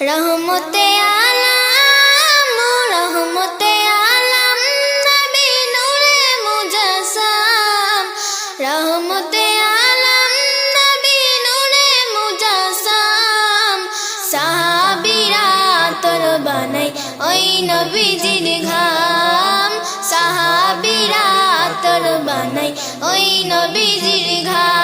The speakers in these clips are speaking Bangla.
রহমতে আলাম রহমতে আলাম, নবী নূরে মুজাসসাম রহমতে আলাম, নবী নূরে মুজাসসাম সাহাবীরা তোর বানাই ওই নবীজির ঘাম। সাহাবীরা তোর বানাই ওই নবীজির ঘাম।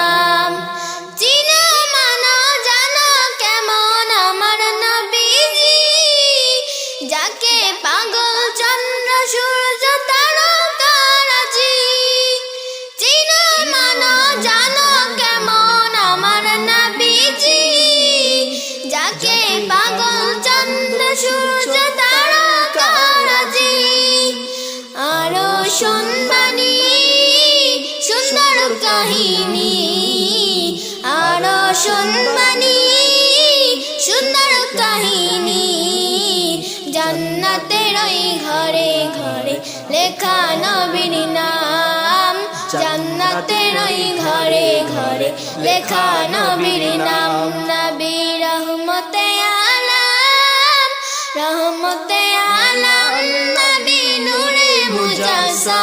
কাহিনী। আরও শুনবানি সুন্দর কাহিনী। জান্নাতের ওই ঘরে ঘরে লেখা নবীর নাম। জান্নাতের ওই ঘরে ঘরে লেখা নবীর নাম। নবী রহমতে আলাম রহমতে আলাম। নবী নূরে মুজাসসাম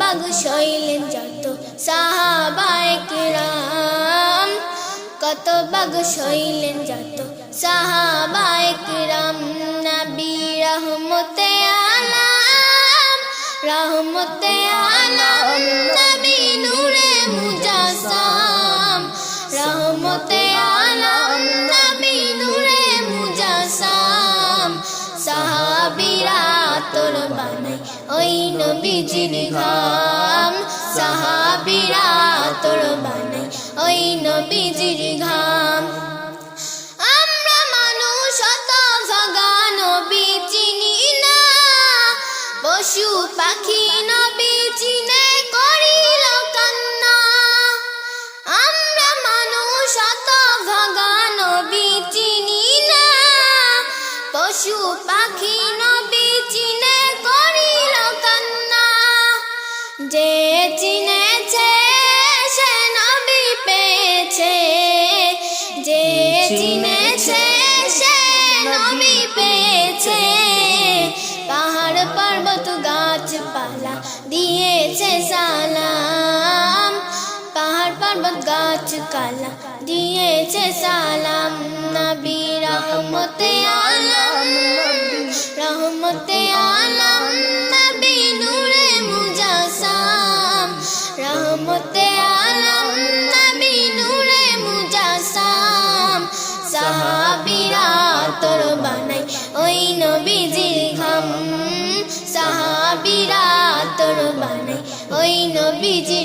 বাগ শৈলেন যত সাহাবায় কিরাম, কত বাগ শৈলেন যত সাহাবায় কিরাম। নবী রহমতে আলাম, রহমতে সাহাবীরা তোর বানাই ওই ঘাম। সাহাবীরা তোর বানাই ওই ঘাম। আমরা মানুষ নবী চিনি না। পশু পাখি কান্না। আমরা মানুষ চিনি না। পশু পাখি নবী চিনে করিল কান্না। যে চিনেছে, সে নবী পেয়েছে। যে চিনেছে, সে নবী পেয়েছে। পাহাড় পর্বত গাছপালা দিয়েছে সালাম। পাহাড় পর্বত গাছ কালা দিয়েছে সালাম। নবী রহমতে আলম রহমতে আলম নবী নূরে মুজাসসাম রহমতে আলম নবী নূরে মুজাসসাম সাহাবীরা তোর বানাই ওই নবীজির ঘাম। সাহাবীরা তোর বানাই ওই নবীজি